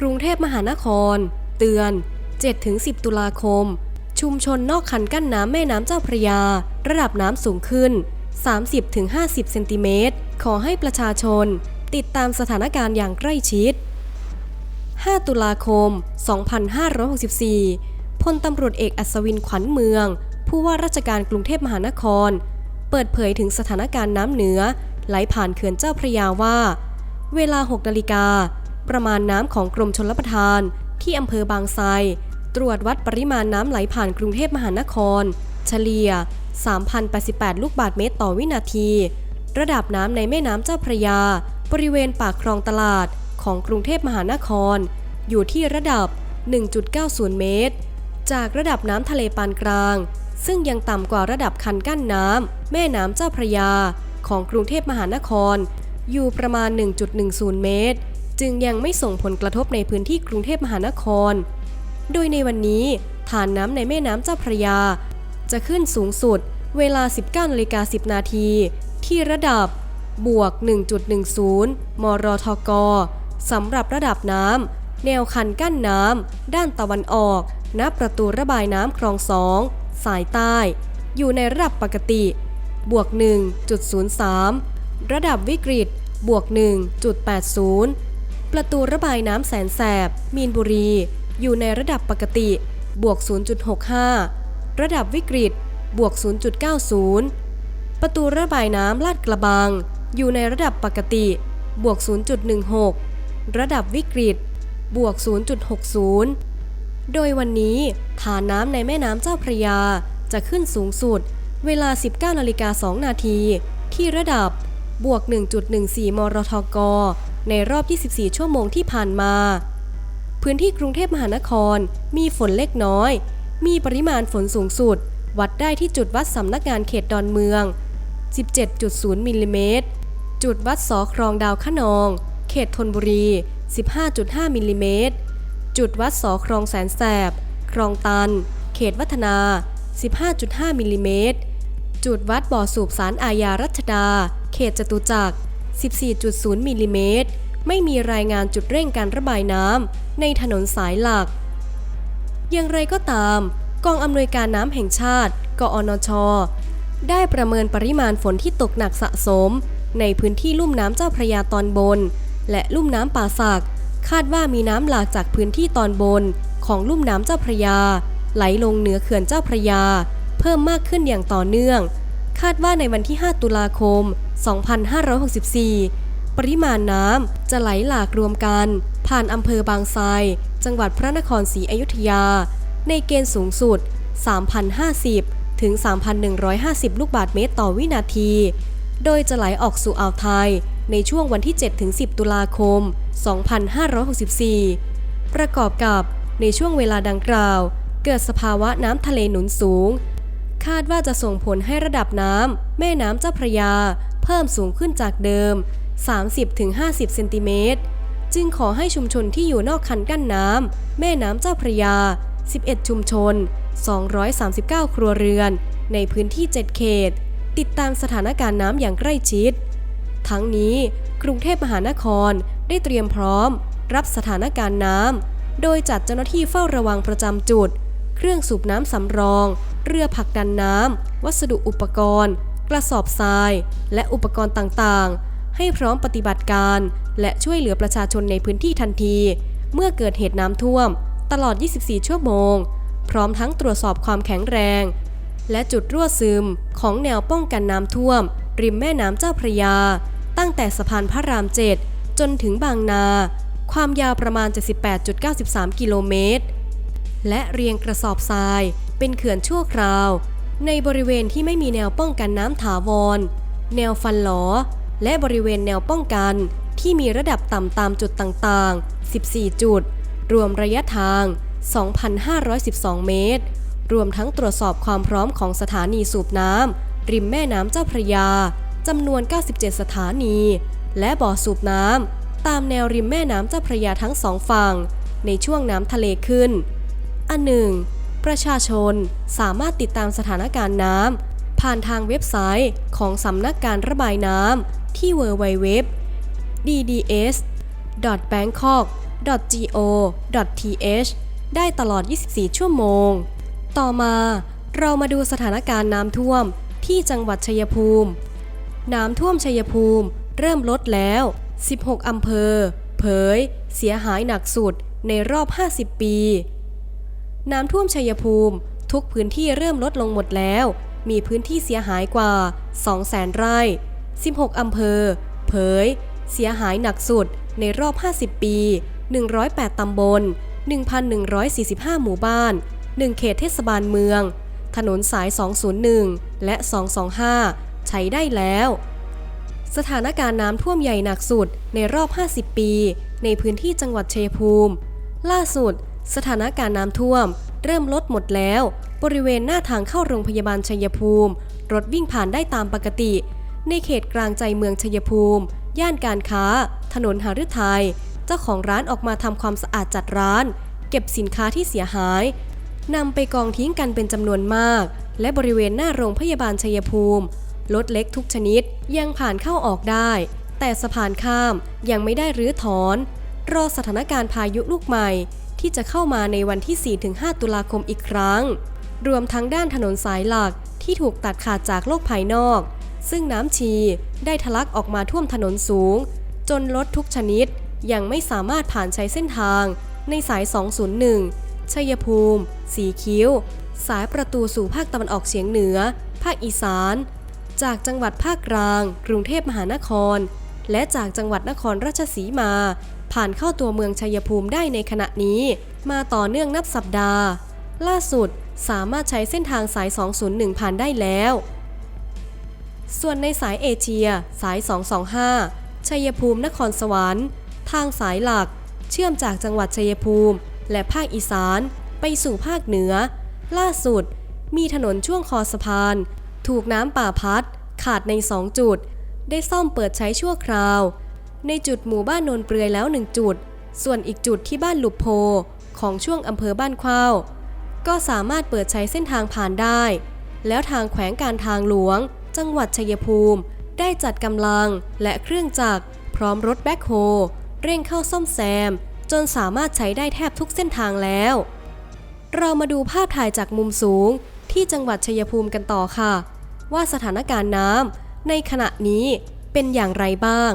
กรุงเทพมหานคร เตือน 7-10 ตุลาคม ชุมชนนอกคันกั้นน้ำแม่น้ำเจ้าพระยา ระดับน้ำสูงขึ้น 30-50 เซนติเมตร ขอให้ประชาชน ติดตามสถานการณ์อย่างใกล้ชิด 5 ตุลาคม 2564 พลตำรวจเอกอัศวินขวัญเมือง ผู้ว่าราชการกรุงเทพมหานคร เปิดเผยถึงสถานการณ์น้ำเหนือ ไหลผ่านเขื่อนเจ้าพระยาว่า เวลา 6 นาฬิกา ประมาณน้ำของกรมชลประทาน ที่อำเภอบางไทรตรวจวัดปริมาณน้ำไหลผ่านกรุงเทพมหานคร เฉลี่ย 3,088 ลูกบาศก์เมตรต่อวินาที ระดับน้ำในแม่น้ำเจ้าพระยา บริเวณปากคลองตลาดของกรุงเทพมหานคร อยู่ที่ระดับ 1.90 เมตร จากระดับน้ำทะเลปานกลาง ซึ่งยังต่ำกว่าระดับคันกั้นน้ำแม่น้ำเจ้าพระยา ของกรุงเทพมหานคร อยู่ประมาณ 1.10 เมตร จึงยังไม่ส่งผลกระทบในพื้นที่กรุงเทพมหานคร โดยในวันนี้ฐานน้ำในแม่น้ำเจ้าพระยา จะขึ้นสูงสุดเวลา 19นาฬิกา10 นาที ที่ระดับบวก 1.10 มรทก สำหรับระดับน้ำแนวคันกั้นน้ำด้านตะวันออกณประตูระบายน้ำคลองสองสายใต้ อยู่ในระดับปกติ บวก 1.03 ระดับวิกฤต บวก 1.80 ประตูระบายน้ำแสนแสบ มีนบุรี อยู่ในระดับปกติ บวก 0.65 ระดับวิกฤต บวก 0.90 ประตูระบายน้ำลาดกระบัง อยู่ในระดับปกติ บวก 0.16 ระดับวิกฤต บวก 0.60 โดยวันนี้ฐานน้ำในแม่น้ำเจ้าพระยาจะขึ้นสูงสุด เวลา 19นาฬิกา2นาที ที่ระดับ บวก 1.14 มรทก ในรอบ 24 ชั่วโมงที่ผ่านมา พื้นที่กรุงเทพมหานครมีฝนเล็กน้อย มีปริมาณฝนสูงสุด วัดได้ที่จุดวัดสำนักงานเขตดอนเมือง 17.0มิลลิเมตร จุดวัดสอครองดาวขนอง เขตธนบุรี 15.5มิลลิเมตร จุดวัดสอครองแสนแสบคลองตัน เขตวัฒนา 15.5มิลลิเมตร จุดวัดบ่อสูบสารอาญารัชดา เขตจตุจักร 14.0มิลลิเมตร ไม่มีรายงานจุดเร่งการระบายน้ำในถนนสายหลัก อย่างไรก็ตาม กองอำนวยการน้ำแห่งชาติ กอนช ได้ประเมินปริมาณฝนที่ตกหนักสะสม ในพื้นที่ลุ่มน้ำเจ้าพระยาตอนบน และลุ่มน้ำป่าสัก คาดว่ามีน้ำหลากจากพื้นที่ตอนบนของลุ่มน้ำเจ้าพระยา ไหลลงเหนือเขื่อนเจ้าพระยา เพิ่มมากขึ้นอย่างต่อเนื่อง คาดว่าในวันที่ 5 ตุลาคม 2564 ปริมาณน้ำจะไหลหลากรวมกัน ผ่านอำเภอบางไทรจังหวัดพระนครศรีอยุธยา ในเกณฑ์สูงสุด 3,050 ถึง 3,150 ลูกบาศก์เมตรต่อวินาที โดยจะไหลออกสู่อ่าวไทยในช่วงวันที่ 7 ถึง 10 ตุลาคม 2564 ประกอบกับในช่วงเวลาดังกล่าว เกิดสภาวะน้ำทะเลหนุนสูง คาดว่าจะส่งผลให้ระดับน้ำแม่น้ำเจ้าพระยา เพิ่มสูงขึ้นจากเดิม 30-50 เซนติเมตร จึงขอให้ชุมชนที่อยู่นอกคันกั้นน้ำแม่น้ำเจ้าพระยา 11 ชุมชน 239 ครัวเรือน ในพื้นที่ 7 เขต ติดตามสถานการณ์น้ำอย่างใกล้ชิด ทั้งนี้กรุงเทพมหานครได้เตรียมพร้อม รับสถานการณ์น้ำโดยจัดเจ้าหน้าที่เฝ้าระวังประจำจุด เครื่องสูบน้ำสำรอง เรือผลักดันน้ำ วัสดุอุปกรณ์ กระสอบทราย และอุปกรณ์ต่างๆ ให้พร้อมปฏิบัติการ และช่วยเหลือประชาชนในพื้นที่ทันที เมื่อเกิดเหตุน้ำท่วม ตลอด 24 ชั่วโมง พร้อมทั้งตรวจสอบความแข็งแรง และจุดรั่วซึมของแนวป้องกันน้ำท่วม ริมแม่น้ำเจ้าพระยา ตั้งแต่สะพานพระรามเจ็ดจนถึงบางนา ความยาวประมาณ 78.93 กิโลเมตร และเรียงกระสอบทราย เป็นเขื่อนชั่วคราว ในบริเวณที่ไม่มีแนวป้องกันน้ำถาวร แนวฟันหลอ และบริเวณแนวป้องกันที่มีระดับต่ำตามจุดต่างๆ 14 จุด รวมระยะทาง 2,512 เมตร รวมทั้งตรวจสอบความพร้อมของสถานีสูบน้ำริมแม่น้ำเจ้าพระยาจำนวน 97 สถานี และบ่อสูบน้ำตามแนวริมแม่น้ำเจ้าพระยาทั้งสองฝั่ง ในช่วงน้ำทะเลขึ้น อันหนึ่ง ประชาชนสามารถติดตามสถานการณ์น้ำผ่านทางเว็บไซต์ของสำนักการระบายน้ำที่ www dds bangkok .go.th ได้ตลอด 24 ชั่วโมง ต่อมาเรามาดูสถานการณ์น้ำท่วมที่จังหวัดชัยภูมิ น้ำท่วมชัยภูมิเริ่มลดแล้ว 16 อำเภอ เผย เสียหายหนักสุดในรอบ 50 ปี น้ำท่วมชัยภูมิ ทุกพื้นที่เริ่มลดลงหมดแล้ว มีพื้นที่เสียหายกว่า 200,000 ไร่ 16 อำเภอ เผย เสียหายหนักสุดในรอบ 50 ปี 108 ตำบล 1,145 หมู่บ้าน 1 เขตเทศบาลเมือง ถนนสาย 201 และ 225 ใช้ได้แล้ว สถานการณ์น้ำท่วมใหญ่หนักสุดในรอบ 50 ปี ในพื้นที่จังหวัดเชยภูมิ ล่าสุด สถานการณ์น้ำท่วม เริ่มลดหมดแล้ว บริเวณหน้าทางเข้าโรงพยาบาลชัยภูมิ รถวิ่งผ่านได้ตามปกติ ในเขตกลางใจเมืองชัยภูมิ ย่านการค้า ถนนหฤทัยเจ้าของร้านออกมาทำความสะอาดจัดร้าน เก็บสินค้าที่เสียหายนำไปกองทิ้งกันเป็นจำนวนมาก และบริเวณหน้าโรงพยาบาลชัยภูมิรถเล็กทุกชนิดยังผ่านเข้าออกได้ แต่สะพานข้ามยังไม่ได้รื้อถอน รอสถานการณ์พายุลูกใหม่ ที่จะเข้ามาในวันที่ 4-5 ตุลาคมอีกครั้ง รวมทั้งด้านถนนสายหลักที่ถูกตัดขาดจากโลกภายนอก ซึ่งน้ำชีได้ทะลักออกมาท่วมถนนสูง จนรถทุกชนิดยังไม่สามารถผ่านใช้เส้นทาง ในสาย 201 ชัยภูมิ สีคิ้ว สายประตูสู่ภาคตะวันออกเฉียงเหนือ ภาคอีสาน จากจังหวัดภาคกลาง กรุงเทพมหานคร และจากจังหวัดนครราชสีมา ผ่านเข้าตัวเมืองชัยภูมิได้ในขณะนี้ มาต่อเนื่องนับสัปดาห์ ล่าสุดสามารถใช้เส้นทางสาย 201 ผ่านได้แล้ว ส่วนในสายเอเชีย สาย 225 ชัยภูมินครสวรรค์ ทางสายหลัก เชื่อมจากจังหวัดชัยภูมิ และภาคอีสาน ไปสู่ภาคเหนือ ล่าสุด มีถนนช่วงคอสะพาน ถูกน้ำป่าพัด ขาดใน 2 จุด ได้ซ่อมเปิดใช้ชั่วคราว ในจุดหมู่บ้านโนนเปลือยแล้ว1จุด ส่วนอีกจุดที่บ้านหลุบโพของช่วงอำเภอบ้านเข้าวก็สามารถเปิดใช้เส้นทางผ่านได้ แล้วทางแขวงการทางหลวง จังหวัดชัยภูมิ ได้จัดกำลังและเครื่องจักรพร้อมรถแบ็คโฮเร่งเข้าซ่อมแซม จนสามารถใช้ได้แทบทุกเส้นทางแล้ว เรามาดูภาพถ่ายจากมุมสูงที่จังหวัดชัยภูมิกันต่อค่ะ ว่าสถานการณ์น้ำในขณะนี้เป็นอย่างไรบ้าง